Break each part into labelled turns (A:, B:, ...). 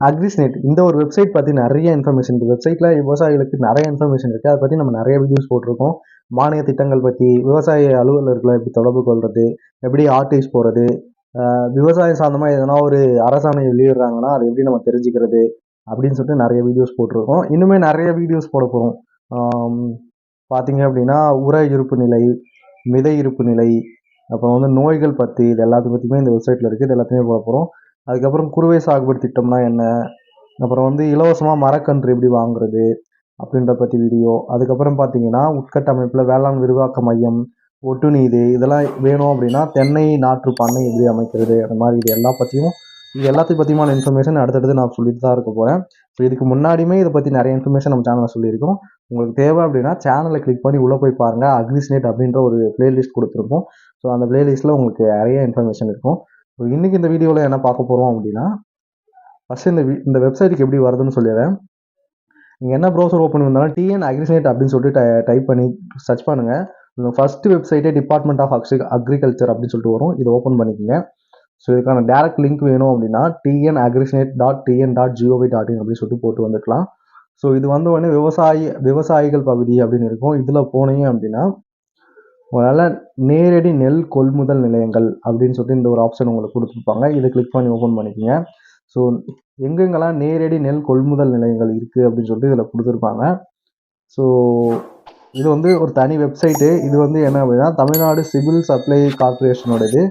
A: Agrisnet இந்த ஒரு website பற்றி நிறைய இன்ஃபர்மேஷன் இருக்குது வெப்சைட்டில் விவசாயிகளுக்கு நிறைய இன்ஃபர்மேஷன் இருக்குது அதை பற்றி நம்ம நிறைய வீடியோஸ் போட்டிருக்கோம். மானிய திட்டங்கள் பற்றி விவசாய அலுவலர்களை எப்படி தொடர்பு கொள்வது எப்படி ஆர்டிஸ் போகிறது விவசாயம் சார்ந்தமாக எதனா ஒரு அரசாணை வெளியிடுறாங்கன்னா அதை எப்படி நம்ம தெரிஞ்சுக்கிறது அப்படின்னு சொல்லிட்டு நிறைய வீடியோஸ் போட்டிருக்கோம். இன்னுமே நிறைய வீடியோஸ் போட போகிறோம் பார்த்தீங்க அப்படின்னா உர இருப்பு நிலை மிதை இருப்பு நிலை அப்புறம் வந்து நோய்கள் பற்றி இது எல்லாத்தையும் பற்றியுமே இந்த வெப்சைட்டில் இருக்குது இது எல்லாத்தையுமே போட போகிறோம் அதுக்கப்புறம் குறுவை சாகுபடி திட்டம்னா என்ன? அப்புறம் வந்து இலவசமாக மரக்கன்று எப்படி வாங்குறது? அப்படின்ற பற்றி வீடியோ அதுக்கப்புறம் பார்த்தீங்கன்னா உட்கட்டமைப்பில் வேளாண் விரிவாக்க மையம் ஒட்டுநீதி இதெல்லாம் வேணும் அப்படின்னா தென்னை நாற்று பண்ணை எப்படி அமைக்கிறது? அந்த மாதிரி இது எல்லா பற்றியும் இது எல்லாத்தையும் பற்றியுமான இன்ஃபர்மேஷன் அடுத்தடுத்து நான் சொல்லிட்டு தான் இருக்க போகிறேன் ஸோ இதுக்கு முன்னாடியுமே இதை பற்றி நிறைய இன்ஃபர்மேஷன் நம்ம சேனலில் சொல்லியிருக்கோம். உங்களுக்கு தேவை அப்படின்னா சேனலை கிளிக் பண்ணி உள்ளே போய் பாருங்கள் அக்ரிஸ்நெட் அப்படின்ற ஒரு பிளேலிஸ்ட் கொடுத்துருப்போம் ஸோ அந்த பிளேலிஸ்ட்டில் உங்களுக்கு நிறைய இன்ஃபர்மேஷன் இருக்கும். இன்றைக்கி இந்த வீடியோவில் என்ன பார்க்க போகிறோம் அப்படின்னா ஃபஸ்ட்டு இந்த இந்த வெப்சைட்டுக்கு எப்படி வருதுன்னு சொல்லிடுறேன். நீங்கள் என்ன ப்ரௌசர் ஓப்பன் பண்ணாலும் டிஎன் அக்ரிசைட் அப்படின்னு சொல்லிட்டு டைப் பண்ணி சர்ச் பண்ணுங்கள் இந்த ஃபஸ்ட்டு வெப்சைட்டே டிபார்ட்மெண்ட் ஆஃப் அக்ரி அக்ரிகல்ச்சர் அப்படின்னு சொல்லிட்டு வரும். இதை ஓப்பன் பண்ணிக்கோங்க. ஸோ இதுக்கான டேரக்ட் லிங்க் வேணும் அப்படின்னா TN Agrisnet dot TN dot GOV dot in அப்படின்னு சொல்லிட்டு போட்டு வந்துக்கலாம். ஸோ இது வந்த உடனே விவசாயி விவசாயிகள் பகுதி அப்படின்னு இருக்கும். இதில் போனீங்க அப்படின்னா உங்களால் நேரடி நெல் கொள்முதல் நிலையங்கள் அப்படின்னு சொல்லிட்டு இந்த ஒரு ஆப்ஷன் உங்களுக்கு கொடுத்துருப்பாங்க. இதை கிளிக் பண்ணி ஓப்பன் பண்ணிக்கோங்க. ஸோ எங்கெங்கெல்லாம் நேரடி நெல் கொள்முதல் நிலையங்கள் இருக்குது அப்படின்னு சொல்லிட்டு இதில் கொடுத்துருப்பாங்க. ஸோ இது வந்து ஒரு தனி வெப்சைட்டு இது வந்து என்ன அப்படின்னா தமிழ்நாடு சிவில் சப்ளை கார்பரேஷனோடது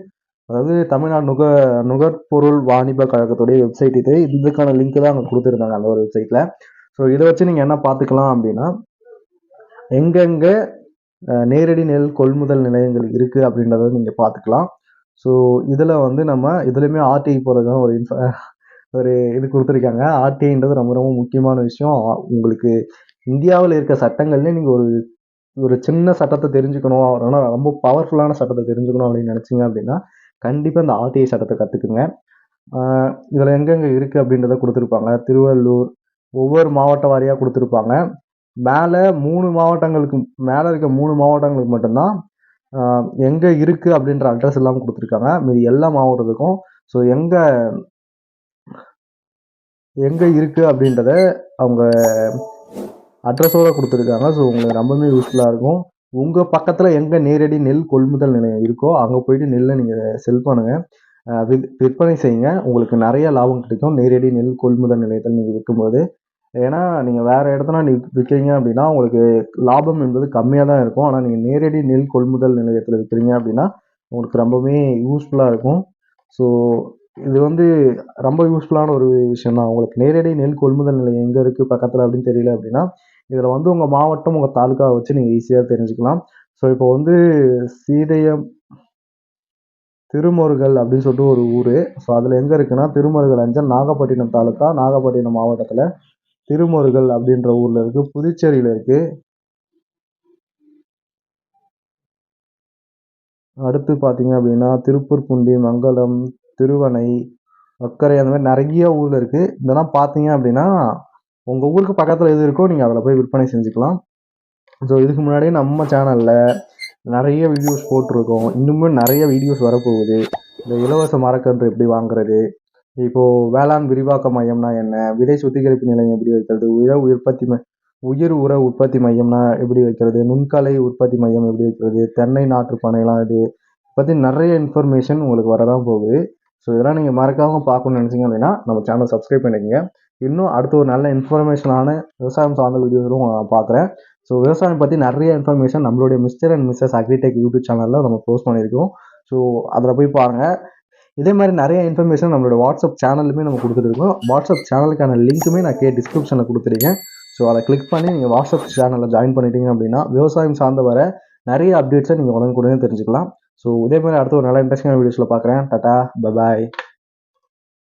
A: அதாவது தமிழ்நாடு நுக நுகர்பொருள் வாணிப கழகத்துடைய வெப்சைட் இது. இதுக்கான லிங்க் தான் அங்கே கொடுத்துருந்தாங்க அந்த ஒரு வெப்சைட்டில் ஸோ இதை வச்சு நீங்கள் என்ன பார்த்துக்கலாம் அப்படின்னா எங்கெங்கே நேரடி நெல் கொள்முதல் நிலையங்கள் இருக்குது அப்படின்றத நீங்கள் பார்த்துக்கலாம் ஸோ இதில் வந்து நம்ம இதுலேயுமே ஆர்டிஐ போகிறதுக்கான ஒரு இன்ஃப ஒரு இது கொடுத்துருக்காங்க. ஆர்டிஐன்றது ரொம்ப ரொம்ப முக்கியமான விஷயம். உங்களுக்கு இந்தியாவில் இருக்க சட்டங்கள்லேயே நீங்கள் ஒரு ஒரு சின்ன சட்டத்தை தெரிஞ்சுக்கணும். ஆனால் ரொம்ப பவர்ஃபுல்லான சட்டத்தை தெரிஞ்சுக்கணும் அப்படின்னு நினச்சிங்க அப்படின்னா கண்டிப்பாக இந்த ஆர்டிஐ சட்டத்தை கற்றுக்குங்க இதில் எங்கெங்கே இருக்குது அப்படின்றத கொடுத்துருப்பாங்க. திருவள்ளூர் ஒவ்வொரு மாவட்ட வாரியாக கொடுத்துருப்பாங்க. மேலே மூணு மாவட்டங்களுக்கு மேலே இருக்க மூணு மாவட்டங்களுக்கு மட்டும்தான் எங்கே இருக்குது அப்படின்ற அட்ரஸ் எல்லாம் கொடுத்துருக்காங்க. மீதி எல்லா மாவட்டத்துக்கும். ஸோ எங்கே எங்கே இருக்குது அப்படின்றத அவங்க அட்ரஸோடு கொடுத்துருக்காங்க. ஸோ உங்களுக்கு ரொம்பவே யூஸ்ஃபுல்லாக இருக்கும். உங்கள் பக்கத்தில் எங்கே நேரடி நெல் கொள்முதல் நிலையம் இருக்கோ அங்கே போயிட்டு நெல்லை நீங்கள் செல் பண்ணுங்கள் விற்பனை செய்யுங்க. உங்களுக்கு நிறைய லாபம் கிடைக்கும். நேரடி நெல் கொள்முதல் நிலையத்தில் நீங்கள் விற்கும்போது. ஏன்னா நீங்கள் வேறு இடத்துல நீ விற்கிறீங்க அப்படின்னா உங்களுக்கு லாபம் என்பது கம்மியாக தான் இருக்கும். ஆனால் நீங்கள் நேரடி நெல் கொள்முதல் நிலையத்தில் விற்கிறீங்க அப்படின்னா உங்களுக்கு ரொம்பவே யூஸ்ஃபுல்லாக இருக்கும். ஸோ இது வந்து ரொம்ப யூஸ்ஃபுல்லான ஒரு விஷயம் தான் உங்களுக்கு நேரடி நெல் கொள்முதல் நிலையம் எங்கே இருக்குது பக்கத்தில் அப்படின்னு தெரியல அப்படின்னா இதில் வந்து உங்கள் மாவட்டம் உங்கள் தாலுக்காவை வச்சு நீங்கள் ஈஸியாக தெரிஞ்சுக்கலாம். ஸோ இப்போ வந்து சீதையம் திருமுருகல் அப்படின்னு சொல்லிட்டு ஒரு ஊர். ஸோ அதில் எங்கே இருக்குன்னா திருமுருகல் அஞ்சல் நாகப்பட்டினம் தாலுக்கா நாகப்பட்டினம் மாவட்டத்தில். திருமுருகல் அப்படின்ற ஊரில் இருக்குது புதுச்சேரியில் இருக்குது அடுத்து பார்த்தீங்க அப்படின்னா திருப்பூர்புண்டி மங்களம் திருவனை அக்கரை அந்த மாதிரி நிறைய ஊரில் இருக்குது இதெல்லாம் பார்த்தீங்க அப்படின்னா உங்கள் ஊருக்கு பக்கத்தில் எது இருக்கோ நீங்கள் அதில் போய் விற்பனை செஞ்சுக்கலாம். ஸோ இதுக்கு முன்னாடியே நம்ம சேனலில் நிறைய வீடியோஸ் போட்டிருக்கோம். இன்னுமே நிறைய வீடியோஸ் வரப்போகுது. இந்த இலவச மரக்கன்று எப்படி வாங்குறது? இப்போது வேளாண் விரிவாக்க மையம்னா என்ன? விதை சுத்திகரிப்பு நிலையம் எப்படி வைக்கிறது? உயர் உற்பத்தி ம உயிர் உர உற்பத்தி மையம்னா எப்படி வைக்கிறது? நுண்கலை உற்பத்தி மையம் எப்படி வைக்கிறது? தென்னை நாற்று பண்ணைலாம் இது பற்றி நிறைய இன்ஃபர்மேஷன் உங்களுக்கு வரதான் போகுது. ஸோ இதெல்லாம் நீங்கள் மறக்காமல் பார்க்கணும்னு நினச்சிங்க அப்படின்னா நம்ம சேனல் சப்ஸ்கிரைப் பண்ணிக்கங்க. இன்னும் அடுத்த ஒரு நல்ல இன்ஃபர்மேஷனான விவசாயம் சார்ந்த வீடியோஸும் நான் பார்க்குறேன். ஸோ விவசாயம் பற்றி நிறைய இன்ஃபர்மேஷன் நம்மளுடைய Mr and Mrs Agritech YouTube சேனலில் நம்ம போஸ்ட் பண்ணியிருக்கோம். ஸோ அதில் போய் பாருங்கள் இதே மாதிரி நிறைய இன்ஃபர்மேஷன் நம்மளோட வாட்ஸ்அப் சேனலுமே நம்ம கொடுத்துருக்கோம் வாட்ஸ்அப் சேனலுக்கான லிங்க்குமே நான் கே டிஸ்கிரிப்ஷனில் கொடுத்துருக்கேன். ஸோ அதை கிளிக் பண்ணி நீங்கள் வாட்ஸ்அப் சேனலில் ஜாயின் பண்ணிட்டீங்க அப்படின்னா விவசாயம் சார்ந்த வர நிறைய அப்டேட்ஸை நீங்கள் உடனுக்குடனே தெரிஞ்சுக்கலாம். ஸோ இதே மாதிரி அடுத்த ஒரு நல்ல இன்ட்ரெஸ்டிங்கான வீடியோஸில் பார்க்குறேன். Tata bye bye